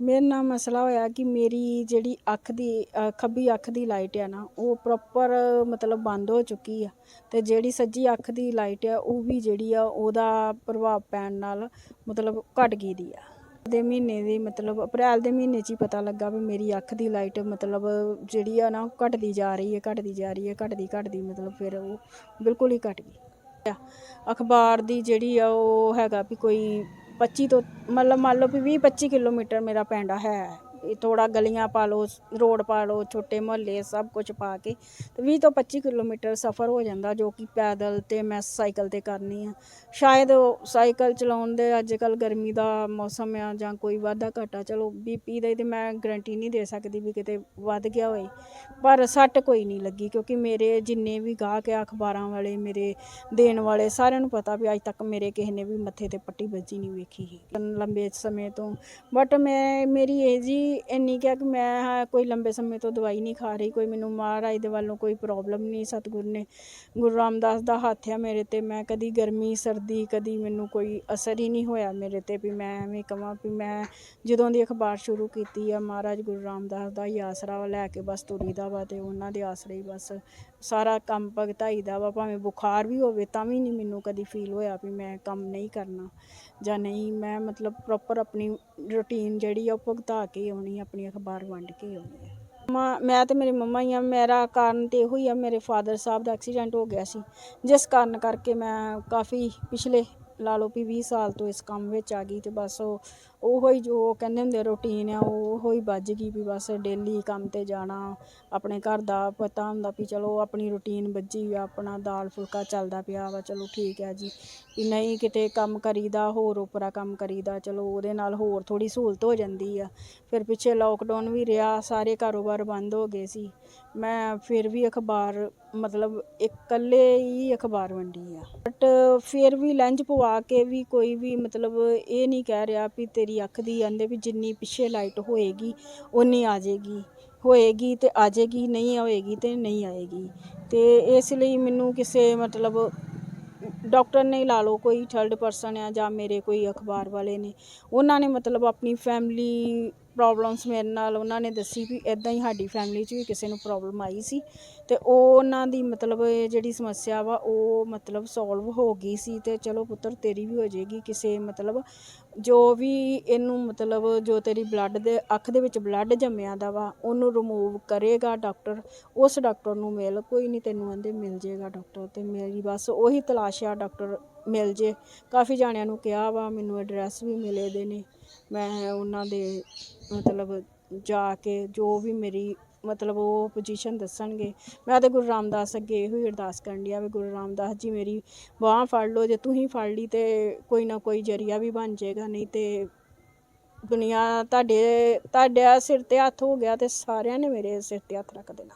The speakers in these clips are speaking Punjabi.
ਮੇਰੇ ਨਾਲ ਮਸਲਾ ਹੋਇਆ ਕਿ ਮੇਰੀ ਜਿਹੜੀ ਅੱਖ ਦੀ ਅ, ਖੱਬੀ ਅੱਖ ਦੀ ਲਾਈਟ ਆ ਨਾ ਉਹ ਪ੍ਰੋਪਰ ਮਤਲਬ ਬੰਦ ਹੋ ਚੁੱਕੀ ਆ ਤੇ ਜਿਹੜੀ ਸੱਜੀ ਅੱਖ ਦੀ ਲਾਈਟ ਆ ਉਹ ਵੀ ਜਿਹੜੀ ਆ ਉਹਦਾ ਪ੍ਰਭਾਵ ਪੈਣ ਨਾਲ ਮਤਲਬ ਘਟ ਗਈ ਦੀ ਆ ਦੇ ਮਹੀਨੇ ਦੀ ਮਤਲਬ ਅਪ੍ਰੈਲ ਦੇ ਮਹੀਨੇ 'ਚ ਹੀ ਪਤਾ ਲੱਗਾ ਵੀ ਮੇਰੀ ਅੱਖ ਦੀ ਲਾਈਟ ਮਤਲਬ ਜਿਹੜੀ ਆ ਨਾ ਉਹ ਘਟਦੀ ਜਾ ਰਹੀ ਹੈ ਘਟਦੀ ਜਾ ਰਹੀ ਹੈ ਘਟਦੀ ਘਟਦੀ ਮਤਲਬ ਫਿਰ ਉਹ ਬਿਲਕੁਲ ਹੀ ਘਟ ਗਈ ਆ। ਅਖਬਾਰ ਦੀ ਜਿਹੜੀ ਆ ਉਹ ਹੈਗਾ ਵੀ ਕੋਈ 25 ਤੋਂ ਮਤਲਬ ਮੰਨ ਲਓ ਵੀ 20 25 ਕਿਲੋਮੀਟਰ ਮੇਰਾ ਪਿੰਡ ਹੈ। ਥੋੜਾ ਗਲੀਆਂ ਪਾ ਲਓ, ਰੋਡ ਪਾ ਲਓ, ਛੋਟੇ ਮੁਹੱਲੇ ਸਭ ਕੁਝ ਪਾ ਕੇ ਤੇ 20 ਤੋਂ 25 ਕਿਲੋਮੀਟਰ ਸਫ਼ਰ ਹੋ ਜਾਂਦਾ ਜੋ ਕਿ ਪੈਦਲ ਤੇ ਮੈਂ ਸਾਈਕਲ ਤੇ ਕਰਨੀ ਆ। ਸ਼ਾਇਦ ਉਹ ਸਾਈਕਲ ਚਲਾਉਣ ਦੇ ਅੱਜ ਕੱਲ ਗਰਮੀ ਦਾ ਮੌਸਮ ਆ ਜਾਂ ਕੋਈ ਵਾਧਾ ਘਾਟਾ, ਚਲੋ ਬੀਪੀ ਦਾ ਤੇ ਮੈਂ ਗਰੰਟੀ ਨਹੀਂ ਦੇ ਸਕਦੀ ਵੀ ਕਿਤੇ ਵੱਧ ਗਿਆ ਹੋਏ ਪਰ ਸੱਟ ਕੋਈ ਨਹੀਂ ਲੱਗੀ ਕਿਉਂਕਿ ਮੇਰੇ ਜਿੰਨੇ ਵੀ ਗਾਹਕ ਆ, ਅਖਬਾਰਾਂ ਵਾਲੇ, ਮੇਰੇ ਦੇਣ ਵਾਲੇ ਸਾਰਿਆਂ ਨੂੰ ਪਤਾ ਵੀ ਅੱਜ ਤੱਕ ਮੇਰੇ ਕਿਸੇ ਨੇ ਵੀ ਮੱਥੇ ਤੇ ਪੱਟੀ ਵੱਜੀ ਨਹੀਂ ਵੇਖੀ ਸੀ। ਲੰਬੇ ਸਮੇਂ ਤੋਂ ਬਟ ਮੈਂ, ਮੇਰੀ ਏਜ ਹੀ ਇੰਨੀ ਕਿਹਾ ਕਿ ਮੈਂ ਹਾਂ ਕੋਈ ਲੰਬੇ ਸਮੇਂ ਤੋਂ ਦਵਾਈ ਨਹੀਂ ਖਾ ਰਹੀ, ਕੋਈ ਮੈਨੂੰ ਮਹਾਰਾਜ ਦੇ ਵੱਲੋਂ ਕੋਈ ਪ੍ਰੋਬਲਮ ਨਹੀਂ, ਸਤਿਗੁਰ ਨੇ, ਗੁਰੂ ਰਾਮਦਾਸ ਦਾ ਹੱਥ ਆ ਮੇਰੇ ਤੇ, ਮੈਂ ਕਦੀ ਗਰਮੀ, ਸਰਦੀ, ਕਦੀ ਮੈਨੂੰ ਕੋਈ ਅਸਰ ਹੀ ਨਹੀਂ ਹੋਇਆ ਮੇਰੇ ਤੇ ਵੀ ਮੈਂ ਐਵੇਂ ਕਹਾਂ ਵੀ ਮੈਂ ਜਦੋਂ ਦੀ ਅਖਬਾਰ ਸ਼ੁਰੂ ਕੀਤੀ ਆ, ਮਹਾਰਾਜ ਗੁਰੂ ਰਾਮਦਾਸ ਦਾ ਹੀ ਆਸਰਾ ਵਾ ਲੈ ਕੇ ਬਸ ਤੁਰੀ ਦਾ ਵਾ ਤੇ ਉਹਨਾਂ ਦੇ ਆਸਰੇ ਹੀ ਬਸ ਸਾਰਾ ਕੰਮ ਭਗਤਾਈ ਦਾ ਵਾ, ਭਾਵੇਂ ਬੁਖਾਰ ਵੀ ਹੋਵੇ ਤਾਂ ਵੀ ਨਹੀਂ ਮੈਨੂੰ ਕਦੀ ਫੀਲ ਹੋਇਆ ਵੀ ਮੈਂ ਕੰਮ ਨਹੀਂ ਕਰਨਾ ਜਾਂ ਨਹੀਂ, ਮੈਂ ਮਤਲਬ ਪ੍ਰੋਪਰ ਆਪਣੀ ਰੁਟੀਨ ਜਿਹੜੀ ਆ ਉਹ ਭੁਗਤਾ ਕੇ ਆਉਣੀ ਆਪਣੀ ਅਖਬਾਰ ਵੰਡ ਕੇ ਆਉਣੀ ਆ। ਮੈਂ ਤੇ ਮੇਰੇ ਮੰਮਾ ਹੀ ਆ, ਮੇਰਾ ਕਾਰਨ ਤੇ ਇਹੋ ਹੀ ਆ, ਮੇਰੇ ਫਾਦਰ ਸਾਹਿਬ ਦਾ ਐਕਸੀਡੈਂਟ ਹੋ ਗਿਆ ਸੀ। ਜਿਸ ਕਾਰਨ ਕਰਕੇ ਮੈਂ ਕਾਫੀ ਪਿਛਲੇ, ਲਾ ਲਓ ਵੀ 20 ਸਾਲ ਤੋਂ ਇਸ ਕੰਮ ਵਿੱਚ ਆ ਗਈ ਤੇ ਬਸ ਉਹ ਉਹੋ ਹੀ ਜੋ ਕਹਿੰਦੇ ਹੁੰਦੇ ਰੂਟੀਨ ਆ, ਉਹ ਉਹੋ ਹੀ ਵੱਜ ਗਈ ਵੀ ਬਸ ਡੇਲੀ ਕੰਮ ਤੇ ਜਾਣਾ, ਆਪਣੇ ਘਰ ਦਾ ਪਤਾ ਹੁੰਦਾ ਵੀ ਚਲੋ ਆਪਣੀ ਰੂਟੀਨ ਵੱਜੀ ਆ, ਆਪਣਾ ਦਾਲ ਫੁਲਕਾ ਚੱਲਦਾ ਪਿਆ ਵਾ, ਚਲੋ ਠੀਕ ਹੈ ਜੀ। ਵੀ ਨਹੀਂ ਕਿਤੇ ਕੰਮ ਕਰੀਦਾ, ਹੋਰ ਉਪਰਾ ਕੰਮ ਕਰੀਦਾ, ਚਲੋ ਉਹਦੇ ਨਾਲ ਹੋਰ ਥੋੜ੍ਹੀ ਸਹੂਲਤ ਹੋ ਜਾਂਦੀ ਆ। ਫਿਰ ਪਿੱਛੇ ਲੋਕਡਾਊਨ ਵੀ ਰਿਹਾ, ਸਾਰੇ ਕਾਰੋਬਾਰ ਬੰਦ ਹੋ ਗਏ ਸੀ। ਮੈਂ ਫਿਰ ਵੀ ਅਖਬਾਰ, ਮਤਲਬ ਇਕੱਲੇ ਹੀ ਅਖਬਾਰ ਵੰਡੀ ਆ। ਬਟ ਫਿਰ ਵੀ ਲੈਂਜ ਪਵਾ ਕੇ ਵੀ ਕੋਈ ਵੀ ਮਤਲਬ ਇਹ ਨਹੀਂ ਕਹਿ ਰਿਹਾ ਵੀ ਤੇਰੀ ਅੱਖ ਦੀ ਆਂਦੇ ਵੀ ਜਿੰਨੀ ਪਿੱਛੇ ਲਾਈਟ ਹੋਏਗੀ ਉਨੀ ਆ ਜਾਏਗੀ। ਹੋਏਗੀ ਤੇ ਆ ਜਾਏਗੀ, ਨਹੀਂ ਹੋਏਗੀ ਤੇ ਨਹੀਂ ਆਏਗੀ। ਤੇ ਇਸ ਲਈ ਮੈਨੂੰ ਕਿਸੇ ਮਤਲਬ ਡਾਕਟਰ ਨੇ ਲਾ ਲਓ ਕੋਈ ਥਰਡ ਪਰਸਨ ਆ ਜਾਂ ਮੇਰੇ ਕੋਈ ਅਖਬਾਰ ਵਾਲੇ ਨੇ, ਉਹਨਾਂ ਨੇ ਮਤਲਬ ਆਪਣੀ ਫੈਮਿਲੀ ਪ੍ਰੋਬਲਮਸ ਮੇਰੇ ਨਾਲ ਉਹਨਾਂ ਨੇ ਦੱਸੀ ਵੀ ਇਦਾਂ ਹੀ ਸਾਡੀ ਫੈਮਿਲੀ 'ਚ ਵੀ ਕਿਸੇ ਨੂੰ ਪ੍ਰੋਬਲਮ ਆਈ ਸੀ ਤੇ ਉਹ ਉਹਨਾਂ ਦੀ ਮਤਲਬ ਇਹ ਜਿਹੜੀ ਸਮੱਸਿਆ ਵਾ ਉਹ ਮਤਲਬ ਸੋਲਵ ਹੋ ਗਈ ਸੀ ਤੇ ਚਲੋ ਪੁੱਤਰ ਤੇਰੀ ਵੀ ਹੋ ਜਾਏਗੀ ਕਿਸੇ ਮਤਲਬ ਜੋ ਵੀ ਇਹਨੂੰ ਮਤਲਬ ਜੋ ਤੇਰੀ ਬਲੱਡ ਦੇ ਅੱਖ ਦੇ ਵਿੱਚ ਬਲੱਡ ਜੰਮਿਆ ਦਾ ਵਾ, ਉਹਨੂੰ ਰਿਮੂਵ ਕਰੇਗਾ ਡਾਕਟਰ ਉਸ ਡਾਕਟਰ ਨੂੰ ਮਿਲ, ਕੋਈ ਨਹੀਂ ਤੈਨੂੰ ਆਂਦੇ ਮਿਲ ਜੇਗਾ ਡਾਕਟਰ ਤੇ ਮੇਰੀ ਬਸ ਉਹੀ ਤਲਾਸ਼ ਆ ਡਾਕਟਰ ਮਿਲ ਜੇ। ਕਾਫੀ ਜਾਣਿਆਂ ਨੂੰ ਕਿਹਾ ਵਾ, ਮੈਨੂੰ ਐਡਰੈਸ ਵੀ ਮਿਲੇ ਦੇ ਨੇ। ਮੈਂ ਉਹਨਾਂ ਦੇ ਮਤਲਬ ਜਾ ਕੇ ਜੋ ਵੀ ਮੇਰੀ ਮਤਲਬ ਉਹ ਪੋਜੀਸ਼ਨ ਦੱਸਣਗੇ, ਮੈਂ ਤਾਂ ਗੁਰੂ ਰਾਮਦਾਸ ਅੱਗੇ ਇਹੋ ਹੀ ਅਰਦਾਸ ਕਰਨ ਡਿਆ ਵੀ ਗੁਰੂ ਰਾਮਦਾਸ ਜੀ ਮੇਰੀ ਬਾਹ ਫੜ ਲਓ, ਜੇ ਤੁਸੀਂ ਫੜ ਲਈ ਤੇ ਕੋਈ ਨਾ ਕੋਈ ਜਰੀਆ ਵੀ ਬਣ ਜਾਏਗਾ, ਨਹੀਂ ਤੇ ਦੁਨੀਆ ਤੁਹਾਡੇ ਤੁਹਾਡੇ ਸਿਰ ਤੇ ਹੱਥ ਹੋ ਗਿਆ ਤੇ ਸਾਰਿਆਂ ਨੇ ਮੇਰੇ ਸਿਰ ਤੇ ਹੱਥ ਰੱਖ ਦੇਣਾ।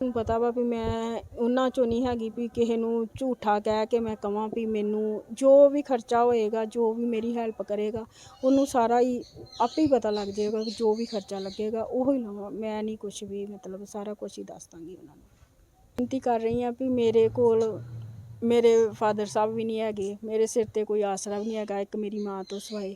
ਮੈਨੂੰ ਪਤਾ ਵਾ ਵੀ ਮੈਂ ਉਹਨਾਂ ਚੋਂ ਨਹੀਂ ਹੈਗੀ ਵੀ ਕਿਸੇ ਨੂੰ ਝੂਠਾ ਕਹਿ ਕੇ ਮੈਂ ਕਵਾਂ ਵੀ ਮੈਨੂੰ ਜੋ ਵੀ ਖਰਚਾ ਹੋਏਗਾ, ਜੋ ਵੀ ਮੇਰੀ ਹੈਲਪ ਕਰੇਗਾ, ਉਹਨੂੰ ਸਾਰਾ ਹੀ ਆਪੇ ਹੀ ਪਤਾ ਲੱਗ ਜਾਏਗਾ ਕਿ ਜੋ ਵੀ ਖਰਚਾ ਲੱਗੇਗਾ, ਉਹ ਹੀ ਲਵਾਂ। ਮੈਂ ਨਹੀਂ ਕੁਝ ਵੀ ਮਤਲਬ ਸਾਰਾ ਕੁਝ ਹੀ ਦੱਸ ਦਾਂਗੀ ਉਹਨਾਂ ਨੂੰ। ਬੇਨਤੀ ਕਰ ਰਹੀ ਹਾਂ ਵੀ ਮੇਰੇ ਕੋਲ ਮੇਰੇ ਫਾਦਰ ਸਾਹਿਬ ਵੀ ਨਹੀਂ ਹੈਗੇ, ਮੇਰੇ ਸਿਰ ਤੇ ਕੋਈ ਆਸਰਾ ਵੀ ਨਹੀਂ ਹੈਗਾ, ਇੱਕ ਮੇਰੀ ਮਾਂ ਤੋਂ ਸਿਵਾਏ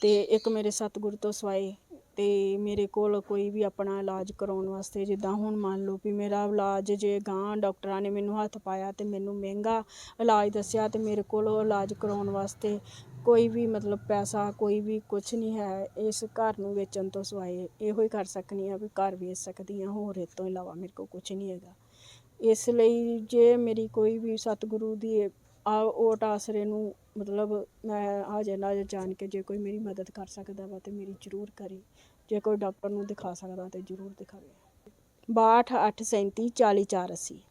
ਤੇ ਇੱਕ ਮੇਰੇ ਸਤਿਗੁਰ ਤੋਂ ਸਿਵਾਏ। ਤੇ ਮੇਰੇ ਕੋਲ ਕੋਈ ਵੀ ਆਪਣਾ ਇਲਾਜ ਕਰਵਾਉਣ ਵਾਸਤੇ ਜਿੱਦਾਂ ਹੁਣ ਮੰਨ ਲਓ ਵੀ ਮੇਰਾ ਇਲਾਜ ਜੇ ਅਗਾਂਹ ਡਾਕਟਰਾਂ ਨੇ ਮੈਨੂੰ ਹੱਥ ਪਾਇਆ ਅਤੇ ਮੈਨੂੰ ਮਹਿੰਗਾ ਇਲਾਜ ਦੱਸਿਆ ਅਤੇ ਮੇਰੇ ਕੋਲ ਉਹ ਇਲਾਜ ਕਰਵਾਉਣ ਵਾਸਤੇ ਕੋਈ ਵੀ ਮਤਲਬ ਪੈਸਾ ਕੋਈ ਵੀ ਕੁਛ ਨਹੀਂ ਹੈ, ਇਸ ਘਰ ਨੂੰ ਵੇਚਣ ਤੋਂ ਸਿਵਾਏ ਇਹੋ ਹੀ ਕਰ ਸਕਦੀ ਹਾਂ ਵੀ ਘਰ ਵੇਚ ਸਕਦੀ ਹਾਂ, ਹੋਰ ਇਹ ਤੋਂ ਇਲਾਵਾ ਮੇਰੇ ਕੋਲ ਕੁਛ ਨਹੀਂ ਹੈਗਾ। ਇਸ ਲਈ ਜੇ ਮੇਰੀ ਕੋਈ ਵੀ ਸਤਿਗੁਰੂ ਦੀ ਆ, ਓਟ ਆਸਰੇ ਨੂੰ ਮਤਲਬ ਮੈਂ ਆ ਨਾਜ਼ਰ ਜਾਣ ਕੇ ਜੇ ਕੋਈ ਮੇਰੀ ਮਦਦ ਕਰ ਸਕਦਾ ਵਾ ਤੇ ਮੇਰੀ ਜ਼ਰੂਰ ਕਰੇ। ਜੇ ਕੋਈ ਡਾਕਟਰ ਨੂੰ ਦਿਖਾ ਸਕਦਾ ਤੇ ਜ਼ਰੂਰ ਦਿਖਾਵੇ। 62 837 40 480